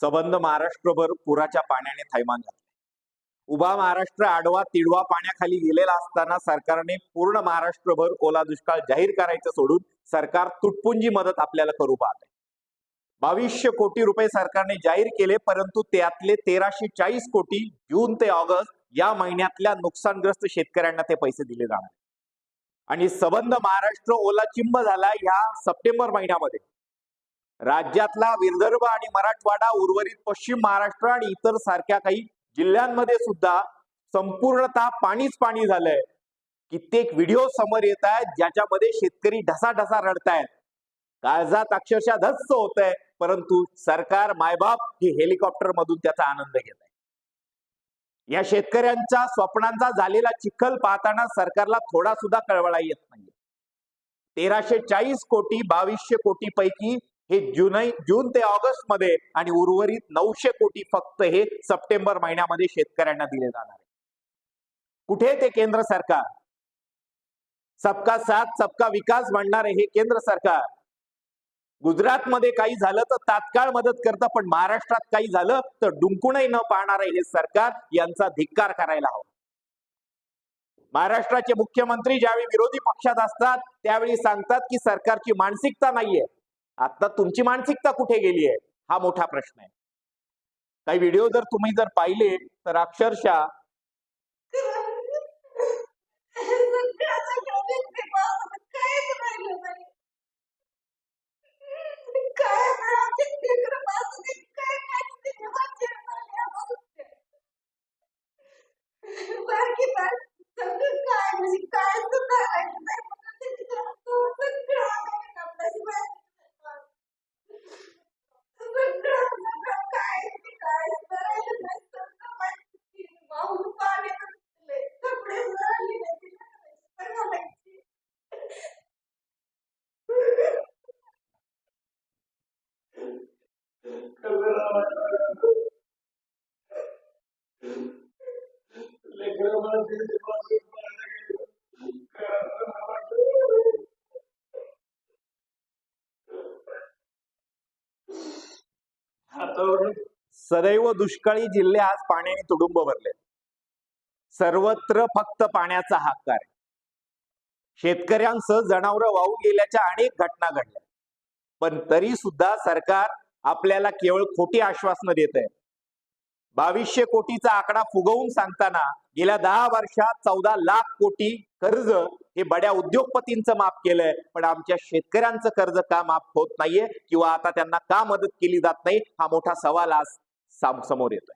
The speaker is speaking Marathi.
सबंध महाराष्ट्रभर पुराच्या पाण्याने थैमान घातले. उभा महाराष्ट्र आडवा तिडवा पाण्याखाली गेलेला असताना सरकारने पूर्ण महाराष्ट्रभर ओला दुष्काळ जाहीर करायचं सोडून सरकार तुटपुंजी मदत आपल्याला करू पाहते. बावीसशे कोटी रुपये सरकारने जाहीर केले परंतु त्यातले तेराशे चाळीस कोटी जून ते ऑगस्ट या महिन्यातल्या नुकसानग्रस्त शेतकऱ्यांना ते पैसे दिले जाणार. आणि सबंध महाराष्ट्र ओला चिंब झाला या सप्टेंबर महिन्यामध्ये. राज्यातला विदर्भ आणि मराठवाडा उर्वरित पश्चिम महाराष्ट्र आणि इतर सारख्या काही जिल्ह्यांमध्ये सुद्धा संपूर्णतः पाणीच पाणी झालंय. कित्येक व्हिडिओ समोर येत आहेत ज्याच्यामध्ये शेतकरी ढसाढसा रडतायत. काळजात अक्षरशः धस्स होत आहे परंतु सरकार मायबाप ही हेलिकॉप्टर मधून त्याचा आनंद घेत आहे या शेतकऱ्यांच्या स्वप्नांचा झालेला चिखल पाहताना सरकारला थोडा सुद्धा कळवळा येत नाही तेराशे चाळीस कोटी बावीसशे कोटी पैकी हे जुलै जून ते ऑगस्टमध्ये आणि उर्वरित नऊशे कोटी फक्त हे सप्टेंबर महिन्यामध्ये शेतकऱ्यांना दिले जाणार आहे. कुठे ते केंद्र सरकार? सबका साथ सबका विकास म्हणणारे हे केंद्र सरकार. गुजरातमध्ये काही झालं तर तात्काळ मदत करतं पण महाराष्ट्रात काही झालं तर डुंकूनही न पाहणारे हे सरकार यांचा धिक्कार करायला हवा. महाराष्ट्राचे मुख्यमंत्री ज्यावेळी विरोधी पक्षात असतात त्यावेळी सांगतात की सरकारची मानसिकता नाहीये. आता तुमची मानसिकता कुठे गेली आहे हा मोठा प्रश्न आहे. काही व्हिडिओ जर तुम्ही जर पाहिले तर अक्षरशः सदैव दुष्काळी जिल्हे आज पाण्याने तुडुंब भरले. सर्वत्र फक्त पाण्याचा हाकार आहे. शेतकऱ्यांसह जनावरं वाहून गेल्याच्या अनेक घटना घडल्या. पण तरी सुद्धा सरकार आपल्याला केवळ खोटी आश्वासनं देत आहे बावीसशे कोटीचा आकडा फुगवून सांगताना गेल्या दहा वर्षात चौदा लाख कोटी कर्ज हे बड्या उद्योगपतींचं माफ केलंय. पण आमच्या शेतकऱ्यांचं कर्ज का माफ होत नाहीये? किंवा आता त्यांना का मदत केली जात नाही? हा मोठा सवाल आज साम- समोर येतोय.